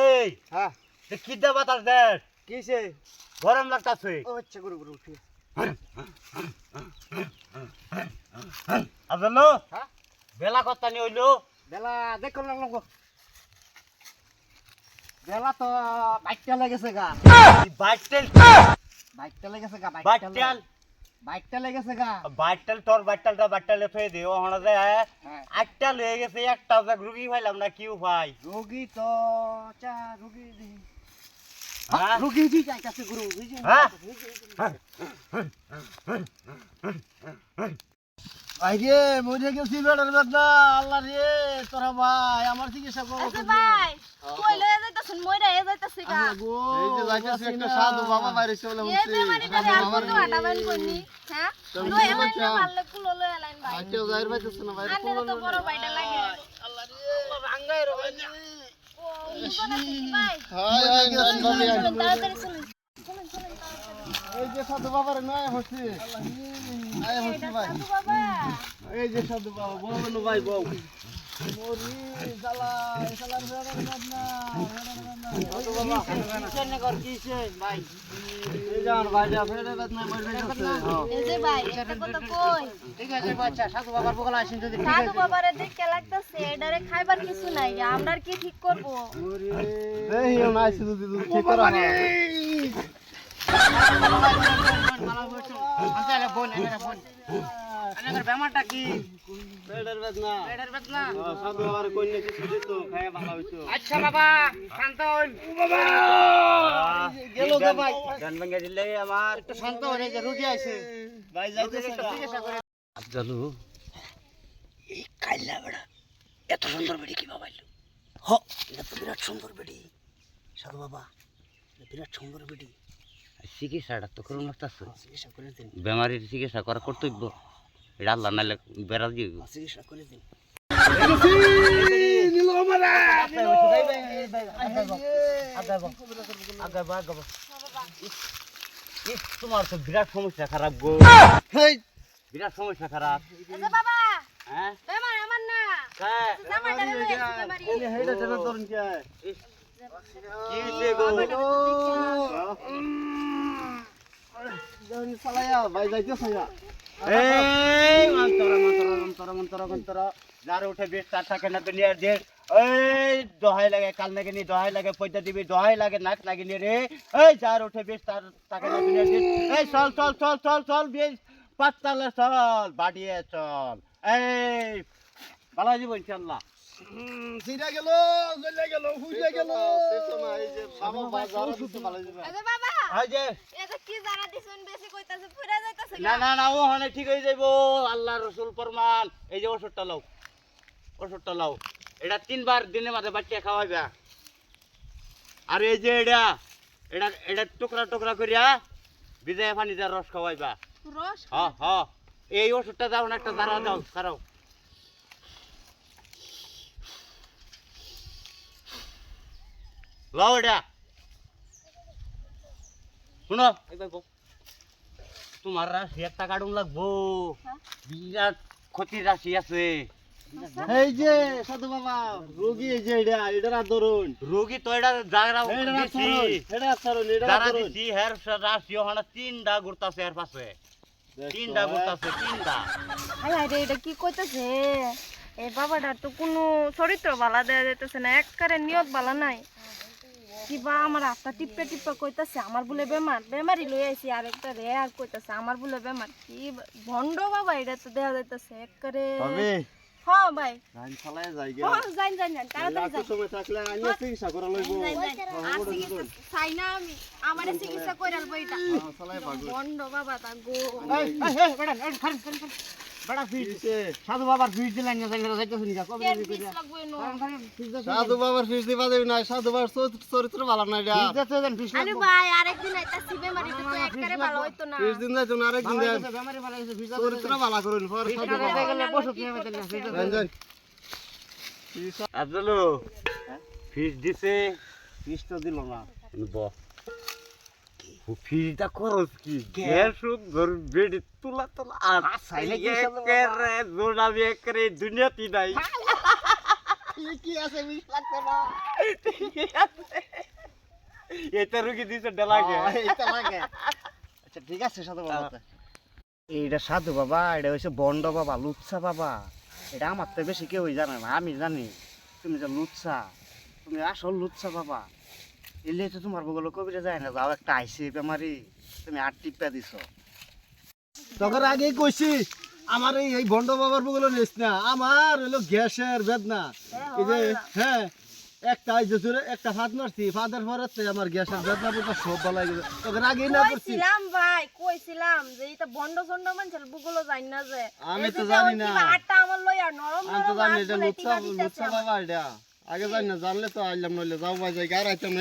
এই হ্যাঁ। কিদ্দা বাতাস দেশ কিসে গরম লাগতাছে। ও আচ্ছা গুরু গুরু উঠি আসলো হ্যাঁ? বেলা কত নি হইল? বেলা দেখো না লোক। বেলা তো বাইকটা লেগেছে গা। বাইটেল বাইকটা লেগেছে গা বাইটেল বাইকটা লেগেছে গা বাইটেল তোর বাইটেলটা বাইটেলে ফেলে দিও হনা যে হ্যাঁ একটা লয়ে গেছে একটা যে রুগী পাইলাম না কিউ ভাই রোগী তো চা রোগী দি হ্যাঁ? রোগী দি যাইতাছে গুরু বুঝি হ্যাঁ? আইরে মরে গেছি বেড়ার বেদনা আল্লাহ রে তোরা ভাই আমার চিকিৎসা করো আচ্ছা ভাই কই লয়ে যাইতাছেন? মইরা এ যাইতাছে গা। এই যে যাইতাছে একটা সাধু বাবা বাইরে চলে এ যে মানে তারে আর কোনো হাঁটাবেন কইনি হ্যাঁ? লয়ে এলাইন না পারলে কুলো লয়ে এলাইন ভাই। কেউ যাইর পাইতেছে না বাইরে আন্নের তো বড় ভাইটা লাগে। আল্লাহ রে। ভাঙ্গাই রো ও বুঝো না কি ভাই? হাই হাই তাড়াতাড়ি চলুন চলুন চলুন তাড়াতাড়ি এই যে সাধু বাবার নয় হচ্ছে। আয় হচ্ছে ভাই। এই যে সাধু বাবা বউ বলো ভাই বউ। মরি জ্বালা জ্বালার বেড়ার বেদনা সাধু বাবা। কিসে কর কিসে ভাই। এই জান ভাই যা বেড়ার বেদনা মরে গেছে এই যে ভাই একটা কথা কই? ঠিক আছে বাচ্চা সাধু বাবার বগলা আসেন যদি সাধু বাবারে দেখে লাগতাছে এডারে খাইবার কিছু নাই আমরা কি ঠিক করব? এই শুধু ঠিক করা না বেমারটা কি বেড়ার বেদনা পেটের বেদনা সাধু বাবার কিছু দিত খায় ভালো হইতো আচ্ছা বাবা শান্ত হন গেল গো ভাই। গান ভেঙে দিলে আমার একটু শান্ত হয়ে যে রুগী আইছে। ভাই যাইতেছে একটু চিকিৎসা করে। আফজালু। এই কাইলা বেড়া এত সুন্দর বেড়ি কি বাবাইলো হ এটা তো বিরাট সুন্দর বেড়ি। সাধু বাবা বিরাট সুন্দর বেড়ি। চিকিৎসাটা তো করুন করে দিন। বেমারির চিকিৎসা করা কর্তব্য। এটা আল্লাহ নাইলে বেড়া দিয়ে চিকিৎসা করে দিন। তোমার তো বিরাট সমস্যা খারাপ। গো বিরাট সমস্যা খারাপ হ্যাঁ আমার না। যার উঠে বেশ তার থাকে না দুনিয়ার যে, এই, দহাই লাগে, কাল নাকি দহাই লাগে পয়সা দিবি দহাই লাগে, নাক নাকি রে। এই, যার উঠে বেশ তার থাকে না দুনিয়ার যে, এই, চল চল চল চল চল, বেশ, পাঁচতালে চল, বাড়িয়ে চল। এই ভালো যাব ইনশাল্লাহ বাবা এই যে। এটা কি জানা দিছুন বেশি কইতাছে ফুরা যাইতাছে না। না না ও ঠিক হয়ে যাইব। আল্লাহ রসুল প্রমাণ এই যে ওষুধটা লও ওষুধটা লও। এটা তিনবার দিনে মাঝে বাচ্চা খাওয়াইবা। আর এই যে এটা এটা এটা টুকরা টুকরা করিয়া বিজয় পানি রস খাওয়াইবা। রস হ হ। এই ওষুধটা দাও না একটা দাঁড়া দাও খারাও। লও এটা। শুনো একবার তোমার রাশি একটা কাটুন লাগবো। হ্যাঁ? বিরাট ক্ষতির রাশি আছে। এই যে সাধু বাবা রোগী এই যে এটা এটার আদরণ রোগী তো এটা যারা দিছি। আচরণ এটার যারা দিছি হের রাশি ওখানে তিনটা ঘুরতাছে এর পাশে। তিনটা ঘুরতাছে তিনটা। হাই হাই রে এটা কি কইতাছে? এই বাবাটার তো কোনো চরিত্র বালা দেয়া যাইতেছে না একবারে নিয়ত বালা নাই। কিবা আমার হাতটা টিপে টিপে কইতাছে আমার বলে বেমার বেমারি লই আইছি আরেকটা রে আর কইতাছে আমার বলে বেমার কি ভণ্ড বাবা এটা তো দেয়া যাইতেছে একবারে তবে হ্যাঁ ভাই ধান চালায় যাই গে হ্যাঁ যাইন যাইন যাইন তাড়াতাড়ি যাইন। সময় থাকলে আইনা চিকিৎসা করা যাইন। আর চিকিৎসা চাই না আমি আমারে চিকিৎসা কইরা আলবো এটা ভাগো বাবা তা গো। কিসে? সাধু বাবার ফিস দিলেন না সাধু বাবার ফিস দিবা দেবি না সাধু বাবার চরিত্র- ভালো না এটা। আরে ভাই আরেকদিন আইতাছি বেমারিটা তো একবারে ভালো হইতো না। ফিস দিন যাইতো না আরেকদিন চরিত্র ভালো করুন ফিস দিছে ফিস তো দিল না। ব ফিরিটা খরচ কি? গ্যাস ঘর বেড তোলা তোলা আর কি বাবা? জোড়াবি একেরে দুনিয়াতে নাই। কি আছে বিশ লাখ টাকা এটা রুগী দিছে ডেলাগে ও, এইটা লাগে। আচ্ছা ঠিক আছে সাধু বাবা এইটা সাধু বাবা এটা হচ্ছে বন্ড বাবা লুচ্ছা বাবা। এটা আমার তো বেশি কেউই জানে না আমি জানি। তুমি যে লুচ্ছা তুমি আসল লুচ্ছা বাবা। এলে তো তোমার বগল কবিরা যায় না যাও একটা আইসি বেমারি তুমি আট টিপা দিছ। তখন আগেই কইছি আমার এই এই ভণ্ড বাবার বগুলো নিস না আমার হলো গ্যাসের বেদনা। এই যে হ্যাঁ একটা যে জোরে একটা ফাঁদ মারছি ফাঁদের পরে আমার গ্যাসের বেদনা বলতে সব বলা গেছে। তখন আগেই না করছি। কইছিলাম ভাই কইছিলাম যে এটা বন্ড সন্ড মানুষের বুগুলো যাই না যে। আমি তো জানি না। কিবা আটা আমার লইয়া নরম আমি তো জানি এটা বলে লুচ্ছা লুচ্ছা বাবা এটা। আগে জানি না জানলে তো আইলাম নইলে যাও বাজাই আর আইতাম না